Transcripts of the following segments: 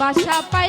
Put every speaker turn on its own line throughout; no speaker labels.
baixa pai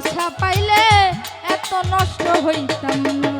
আশা পাইলে এত নষ্ট হইতাম না।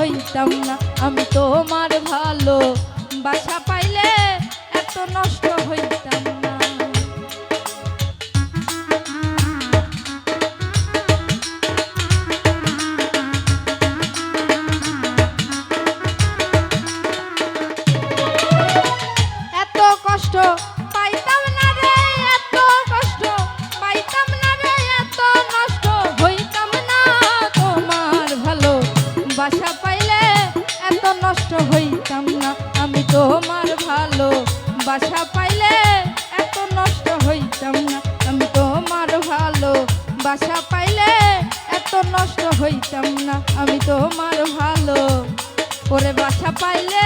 হইতাম না। আমি তোমার ভালো বাসা পাইলে এত নষ্ট হই বাসা পাইলে এত নষ্ট হইতাম না। আমি তোমার ভালোবাসা পাইলে এত নষ্ট হইতাম না। আমি তোমার ভালো ওরে বাসা পাইলে